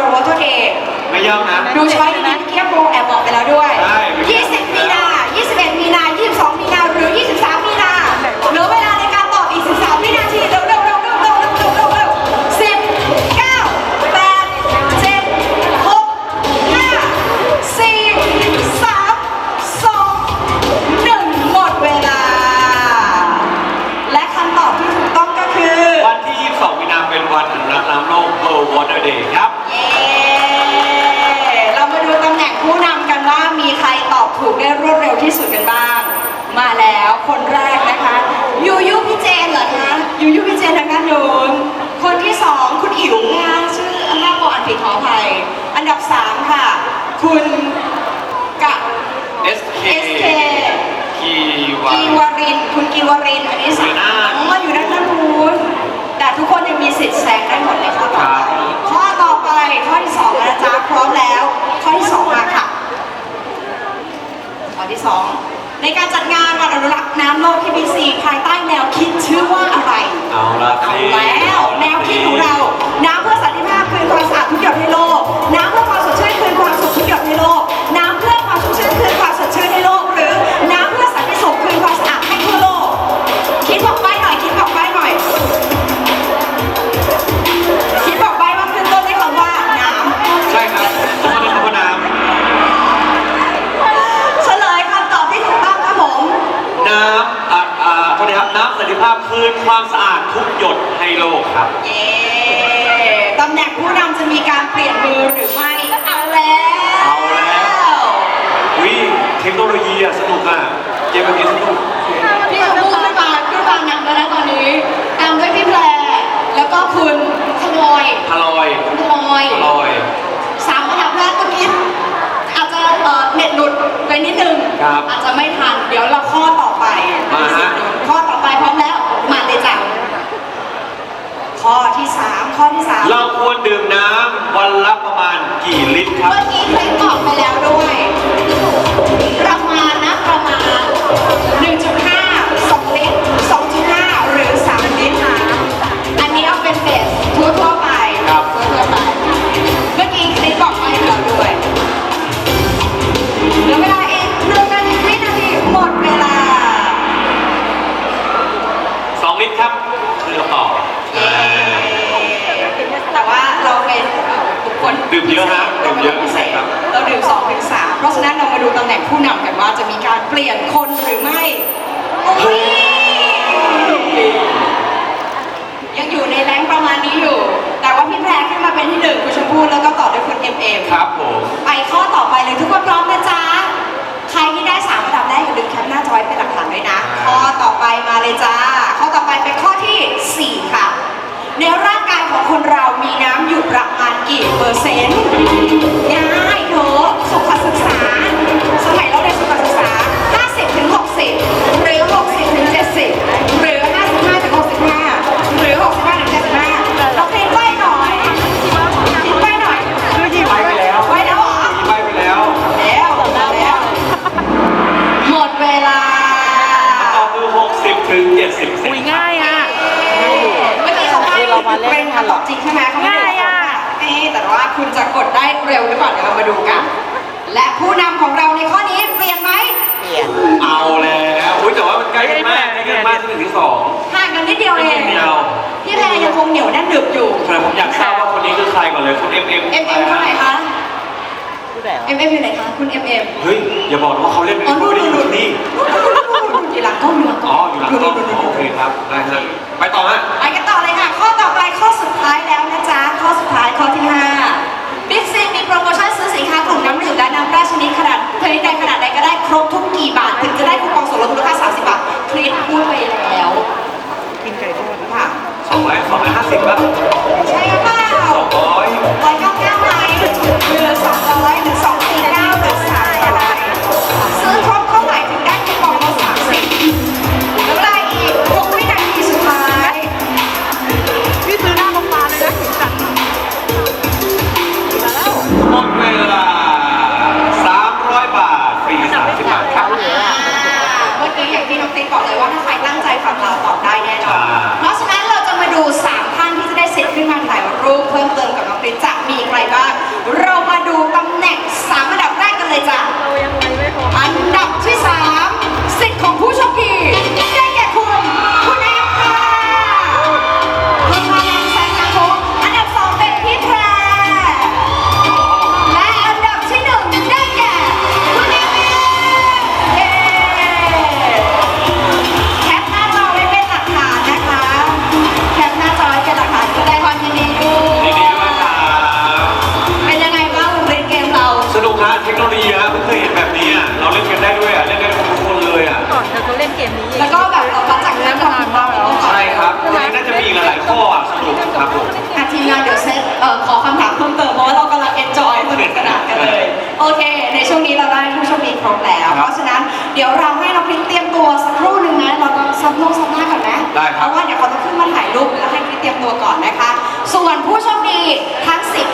World Water Day ไม่ยากนะ ดูช้อยดีๆเกียบโบแอบบอกไปแล้วด้วย ใช่ไม่ยาก20มี ในการจัดงานวันอนุรักษ์น้ำโลกที่บีซีภายใต้แนวคิดชื่อว่าอะไร เอาละเอาสิแล้ว แนวคิดของเรา น้ำเพื่อสันติภาพคืนความสะอาดทุกหยดให้โลก น้ำ คืนความสะอาดทุกหยดให้โลกครับ เย้ตำแหน่งผู้นำจะมีการเปลี่ยนมือหรือไม่เอาแล้วเอาแล้ว วิเทคโนโลยีอะสนุกอะเกมแบบนี้สนุกพี่ชมพู่ขึ้นมาขึ้นมานำแล้วนะตอนนี้ ตามด้วยพี่แพรแล้วก็คุณขโมยพลอยคุณขโมยพลอย สามอันดับแรกเมื่อกี้อาจจะเอ่อเน็ตหลุดไปนิดนึง ครับ อาจจะไม่ทัน เดี๋ยวเราข้อต่อไป มาฮะ ข้อต่อไปพร้อมแล้ว มาเลยจ้ะข้อที่สาม ข้อที่สามเราควรดื่มน้ำวันละประมาณกี่ลิตรครับ เมื่อกี้ แหน่งผู้นำกันว่าจะมีการเปลี่ยนคนหรือไม่โอ้ยยังอยู่ในแรงค์ประมาณนี้อยู่ แต่ว่าพี่แพรขึ้นมาเป็นที่หนึ่งคุณชมพู่แล้วก็ต่อด้วยคุณเอ็มเอ็มครับผม ไปข้อต่อไปเลยทุกคนพร้อมนะจ๊ะ ใครที่ได้สามอันดับแรกอย่าลืมแคปหน้าจอไว้เป็นหลักฐานด้วยนะ ข้อต่อไปมาเลยจ้า ข้อต่อไปเป็นข้อที่4ค่ะ ในร่างกายของคนเรามีน้ำอยู่ประมาณกี่เปอร์เซ็นต์ และผู้นำของเราในข้อนี้เปลี่ยนไหมเปลี่ยนเอาแล้วอุ้ยแต่ว่ามันใกล้กันมากใกล้กันมากที่หนึ่งที่สองห่างกันนิดเดียวเองนิดเดียวพี่แพรยังคงเหนียวแน่นหนึบอยู่แต่ผมอยากทราบว่าคนนี้คือใครก่อนเลยคุณ M M เอ็มเอ็มเท่าไหร่คะผู้ใดวะเอ็มเอ็มอยู่ไหนคะคุณเอ็มเอ็มเฮ้ยอย่าบอกนะว่าเขาเล่นเป็นอ๋อเขานู่นไม่ได้นู่อนยู่นู่นที่นี่อยู่หลังกล้องอยู่หลังกล้อ๋อองอยู่หลังกล้องอ๋อโอเคครับได้ฮะไปต่อฮะไป บอกเลยว่าถ้คร คดีครบแล้ว ครับเพราะฉะนั้นเดี๋ยวเราให้น้องพริกเตรียมตัวสักครู่หนึ่งนะเราก็ซับลงซับหน้าก่อนนะได้ครับ เพราะว่าเดี๋ยวเขาต้องขึ้นมาถ่ายรูปแล้วให้พริกเตรียมตัวก่อนนะคะ ส่วนผู้โชคดีท่าน